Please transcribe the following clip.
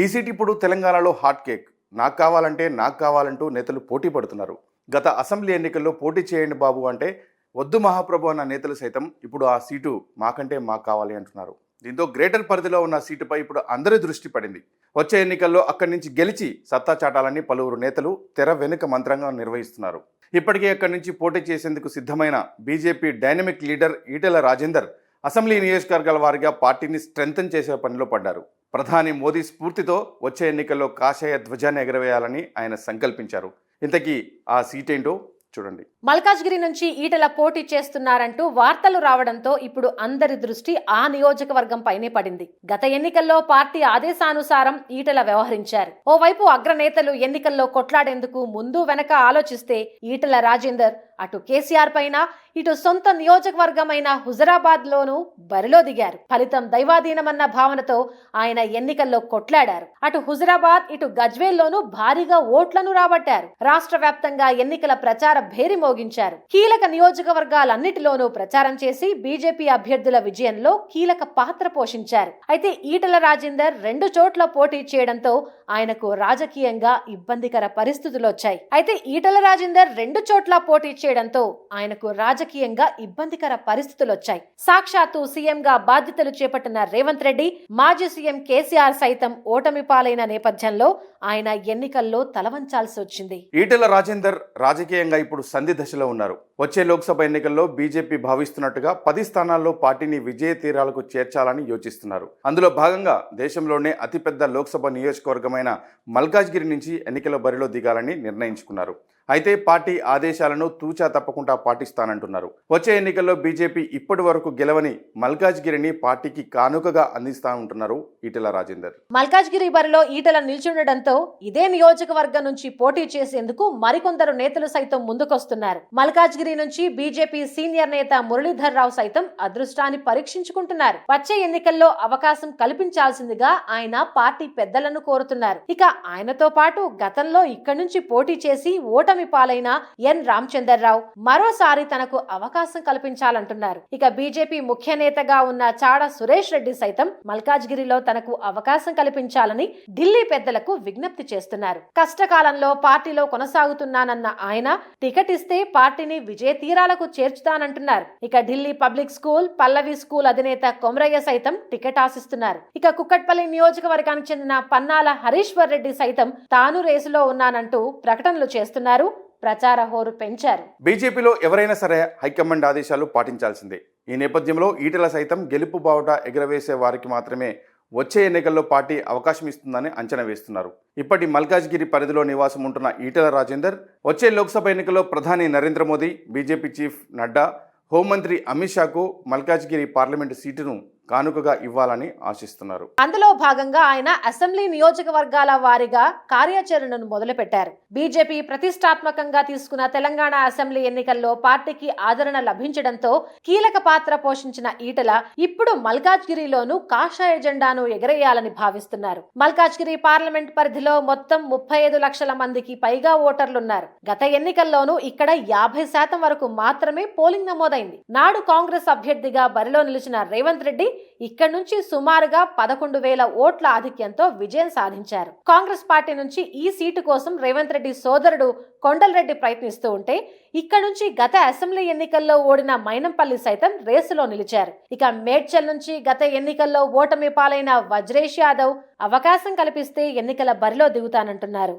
ఈ సీట్ ఇప్పుడు తెలంగాణలో హాట్ కేక్. నాకు కావాలంటే నాకు కావాలంటూ నేతలు పోటీ పడుతున్నారు. గత అసెంబ్లీ ఎన్నికల్లో పోటీ చేయండి బాబు అంటే వద్దు మహాప్రభు అన్న నేతలు సైతం ఇప్పుడు ఆ సీటు మాకంటే మాకు కావాలి అంటున్నారు. దీంతో గ్రేటర్ పరిధిలో ఉన్న సీటుపై ఇప్పుడు అందరి దృష్టి పడింది. వచ్చే ఎన్నికల్లో అక్కడి నుంచి గెలిచి సత్తా చాటాలని పలువురు నేతలు తెర వెనుక మంత్రంగా నిర్వహిస్తున్నారు. ఇప్పటికే అక్కడి నుంచి పోటీ చేసేందుకు సిద్ధమైన BJP dynamic leader Eatala Rajender assembly నియోజకవర్గాల వారిగా పార్టీని స్ట్రెంగ్తన్ చేసే పనిలో పడ్డారు. ప్రధాని మోదీ స్ఫూర్తితో వచ్చే ఎన్నికల్లో కాషాయ ధ్వజాన్ని ఎగరవేయాలని ఆయన సంకల్పించారు. ఇంతకీ ఆ సీట్ ఏంటో చూడండి. మల్కాజ్గిరి నుంచి ఈటల పోటీ చేస్తున్నారంటూ వార్తలు రావడంతో ఇప్పుడు అందరి దృష్టి ఆ నియోజకవర్గం పైనే పడింది. గత ఎన్నికల్లో పార్టీ ఆదేశానుసారం ఈటల వ్యవహరించారు. ఓవైపు అగ్రనేతలు ఎన్నికల్లో కొట్లాడేందుకు ముందు వెనక ఆలోచిస్తే ఈటల రాజేందర్ అటు కేసీఆర్ పైన ఇటు సొంత నియోజకవర్గమైన హుజరాబాద్ లోనూ బరిలో దిగారు. ఫలితం దైవాధీనమన్న భావనతో ఆయన ఎన్నికల్లో కొట్లాడారు. అటు హుజరాబాద్ ఇటు గజ్వేల్లోనూ భారీగా ఓట్లను రాబట్టారు. రాష్ట్ర వ్యాప్తంగా ఎన్నికల ప్రచార భేరి మోగించారు. కీలక నియోజకవర్గాలన్నిటిలోనూ ప్రచారం చేసి బీజేపీ అభ్యర్థుల విజయంలో కీలక పాత్ర పోషించారు. అయితే ఈటల రాజేందర్ రెండు చోట్ల పోటీ చేయడంతో ఆయనకు రాజకీయంగా ఇబ్బందికర పరిస్థితులు వచ్చాయి అయితే ఈటల రాజేందర్ రెండు చోట్ల పోటీ చేయడంతో ఆయనకు రాజకీయంగా ఇబ్బందికర పరిస్థితులు వచ్చాయి సాక్షాత్తు సీఎంగా బాధ్యతలు చేపట్టిన రేవంత్ రెడ్డి మాజీ సీఎం కేసీఆర్ సైతం ఓటమి పాలైన నేపథ్యంలో ఆయన ఎన్నికల్లో తలవంచాల్సి వచ్చింది. ఈటెల రాజేందర్ రాజకీయంగా ఇప్పుడు సంధి దశలో ఉన్నారు. వచ్చే లోక్సభ ఎన్నికల్లో బీజేపీ భావిస్తున్నట్టుగా పది స్థానాల్లో పార్టీని విజయ తీరాలకు చేర్చాలని యోచిస్తున్నారు. అందులో భాగంగా దేశంలోనే అతిపెద్ద లోక్సభ నియోజకవర్గమైన మల్కాజ్గిరి నుంచి ఎన్నికల బరిలో దిగాలని నిర్ణయించుకున్నారు. అయితే పార్టీ ఆదేశాలను తూచా తప్పకుండా పాటిస్తానంటున్నారు. వచ్చే ఎన్నికల్లో బీజేపీ ఇప్పటి వరకు గెలవని మల్కాజ్గిరిని పార్టీకి కానుకగా అందిస్తానంటున్నారు ఈటెల రాజేందర్. మల్కాజ్గిరి బరిలో ఈటల నిల్చుండటంతో ఇదే నియోజకవర్గం నుంచి పోటీ చేసేందుకు మరికొందరు నేతలు సైతం ముందుకొస్తున్నారు. మల్కాజ్గిరి నుంచి బీజేపీ సీనియర్ నేత మురళీధర్ రావు సైతం అదృష్టాన్ని పరీక్షించుకుంటున్నారు. వచ్చే ఎన్నికల్లో అవకాశం కల్పించాల్సిందిగా ఆయన పార్టీ పెద్దలను కోరుతున్నారు. ఇక ఆయనతో పాటు గతంలో ఇక్కడి నుంచి పోటీ చేసి ఓట ఓటమి పాలైన ఎన్. రామచందర్రావు మరోసారి తనకు అవకాశం కల్పించాలంటున్నారు. ఇక బీజేపీ ముఖ్య నేతగా ఉన్న చాడ సురేష్ రెడ్డి సైతం మల్కాజ్గిరిలో తనకు అవకాశం కల్పించాలని ఢిల్లీ పెద్దలకు విజ్ఞప్తి చేస్తున్నారు. కష్టకాలంలో పార్టీలో కొనసాగుతున్నానన్న ఆయన టికెట్ ఇస్తే పార్టీని విజయ తీరాలకు చేర్చుతానంటున్నారు. ఇక Delhi public school Pallavi school అధినేత కొమరయ్య సైతం టికెట్ ఆశిస్తున్నారు. ఇక కుక్కట్పల్లి నియోజకవర్గానికి చెందిన పన్నాల హరీశ్వర్ రెడ్డి సైతం తాను రేసులో ఉన్నానంటూ ప్రకటనలు చేస్తున్నారు. ప్రచార హోరు పెంచారు. బీజేపీలో ఎవరైనా సరే హైకమాండ్ ఆదేశాలు పాటించాల్సిందే. ఈ నేపథ్యంలో ఈటెల సైతం గెలుపు బావుట ఎగురవేసే వారికి మాత్రమే వచ్చే ఎన్నికల్లో పార్టీ అవకాశం ఇస్తుందని అంచనా వేస్తున్నారు. ఇప్పటి మల్కాజ్గిరి పరిధిలో నివాసం ఉంటున్న ఈటెల రాజేందర్ వచ్చే లోక్సభ ఎన్నికల్లో ప్రధాని నరేంద్ర మోదీ బీజేపీ చీఫ్ నడ్డా హోంమంత్రి అమిత్ షాకు మల్కాజ్గిరి పార్లమెంటు సీటును కానుకగా ఇవ్వాలని ఆశిస్తున్నారు. అందులో భాగంగా ఆయన అసెంబ్లీ నియోజకవర్గాల వారీగా కార్యాచరణను మొదలుపెట్టారు. బీజేపీ ప్రతిష్టాత్మకంగా తీసుకున్న తెలంగాణ అసెంబ్లీ ఎన్నికల్లో పార్టీకి ఆదరణ లభించడంతో కీలక పాత్ర పోషించిన ఈటల ఇప్పుడు మల్కాజ్గిరిలోనూ కాషాయ జెండాను ఎగరేయాలని భావిస్తున్నారు. మల్కాజ్గిరి పార్లమెంట్ పరిధిలో మొత్తం ముప్పై ఐదు లక్షల మందికి పైగా ఓటర్లున్నారు. గత ఎన్నికల్లోనూ ఇక్కడ యాభై శాతం వరకు మాత్రమే పోలింగ్ నమోదైంది. నాడు కాంగ్రెస్ అభ్యర్థిగా బరిలో నిలిచిన రేవంత్ రెడ్డి ఇక్కడి నుంచి సుమారుగా పదకొండు వేల ఓట్ల ఆధిక్యంతో విజయం సాధించారు. కాంగ్రెస్ పార్టీ నుంచి ఈ సీటు కోసం రేవంత్ రెడ్డి సోదరుడు కొండలరెడ్డి ప్రయత్నిస్తూ ఉంటే ఇక్కడ నుంచి గత అసెంబ్లీ ఎన్నికల్లో ఓడిన మైనంపల్లి సైతం రేసులో నిలిచారు. ఇక మేడ్చల్ నుంచి గత ఎన్నికల్లో ఓటమి పాలైన వజ్రేష్ యాదవ్ అవకాశం కల్పిస్తే ఎన్నికల బరిలో దిగుతానంటున్నారు.